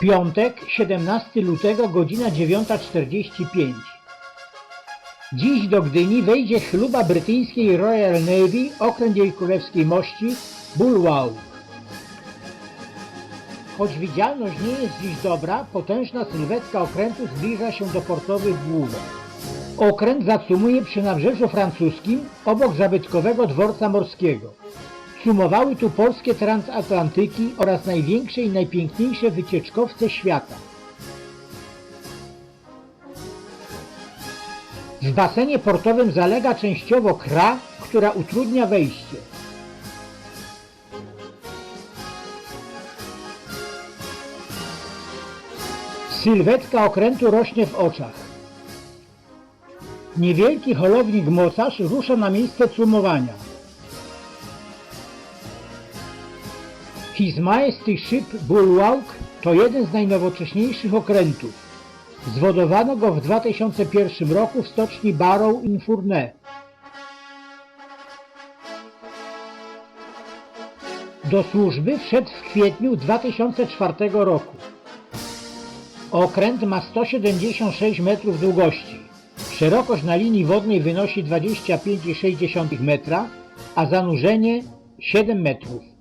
Piątek, 17 lutego, godzina 9.45. Dziś do Gdyni wejdzie śluba brytyjskiej Royal Navy, okręt jej królewskiej mości Bullwau. Choć widzialność nie jest dziś dobra, potężna sylwetka okrętu zbliża się do portowych główek. Okręt zatrzymuje przy nabrzeżu francuskim, obok zabytkowego dworca morskiego. Sumowały tu polskie transatlantyki oraz największe i najpiękniejsze wycieczkowce świata. W basenie portowym zalega częściowo kra, która utrudnia wejście. Sylwetka okrętu rośnie w oczach. Niewielki holownik mocarz rusza na miejsce cumowania. His Majesty Ship Bulwark to jeden z najnowocześniejszych okrętów. Zwodowano go w 2001 roku w stoczni Barrow in Furness. Do służby wszedł w kwietniu 2004 roku. Okręt ma 176 metrów długości. Szerokość na linii wodnej wynosi 25,6 metra, a zanurzenie 7 metrów.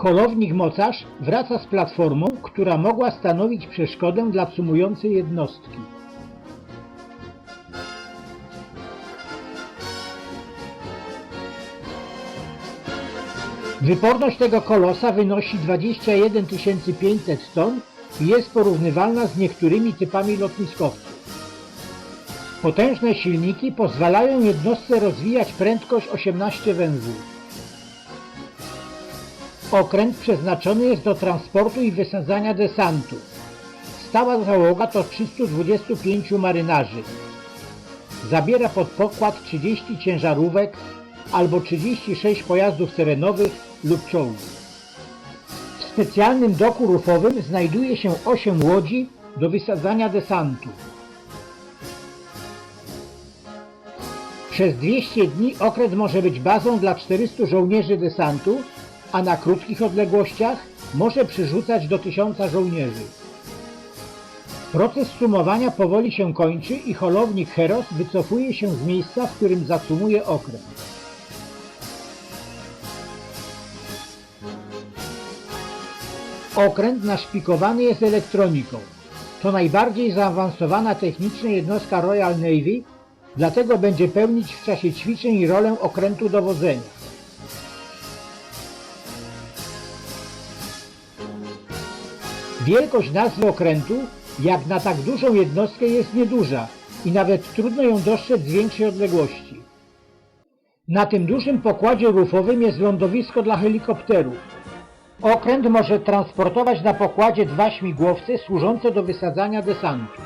Holownik mocarz wraca z platformą, która mogła stanowić przeszkodę dla sumującej jednostki. Wyporność tego kolosa wynosi 21 500 ton i jest porównywalna z niektórymi typami lotniskowców. Potężne silniki pozwalają jednostce rozwijać prędkość 18 węzłów. Okręt przeznaczony jest do transportu i wysadzania desantu. Stała załoga to 325 marynarzy. Zabiera pod pokład 30 ciężarówek albo 36 pojazdów terenowych lub czołgów. W specjalnym doku rufowym znajduje się 8 łodzi do wysadzania desantu. Przez 200 dni okręt może być bazą dla 400 żołnierzy desantu, a na krótkich odległościach może przyrzucać do 1000 żołnierzy. Proces sumowania powoli się kończy i holownik Heros wycofuje się z miejsca, w którym zasumuje okręt. Okręt naszpikowany jest elektroniką. To najbardziej zaawansowana technicznie jednostka Royal Navy, dlatego będzie pełnić w czasie ćwiczeń rolę okrętu dowodzenia. Wielkość nazwy okrętu, jak na tak dużą jednostkę, jest nieduża i nawet trudno ją dostrzec z większej odległości. Na tym dużym pokładzie rufowym jest lądowisko dla helikopterów. Okręt może transportować na pokładzie dwa śmigłowce służące do wysadzania desantu.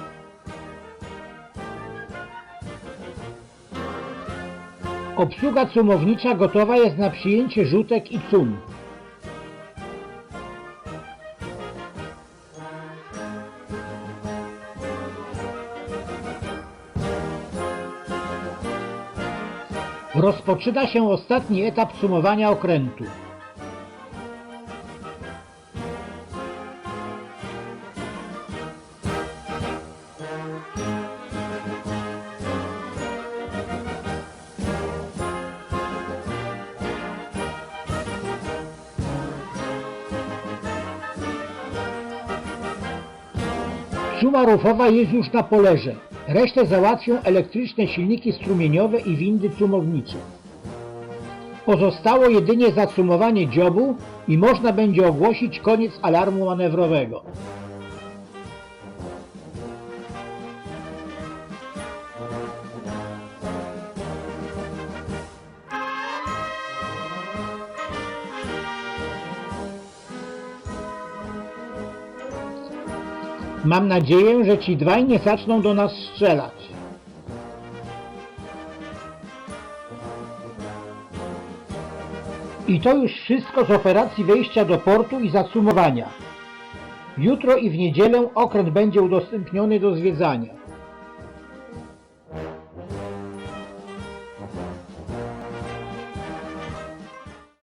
Obsługa cumownicza gotowa jest na przyjęcie rzutek i cum. Rozpoczyna się ostatni etap sumowania okrętu. Suma rufowa jest już na polerze. Resztę załatwią elektryczne silniki strumieniowe i windy cumownicze. Pozostało jedynie zacumowanie dziobu i można będzie ogłosić koniec alarmu manewrowego. Mam nadzieję, że ci dwaj nie zaczną do nas strzelać. I to już wszystko z operacji wejścia do portu i zacumowania. Jutro i w niedzielę okręt będzie udostępniony do zwiedzania.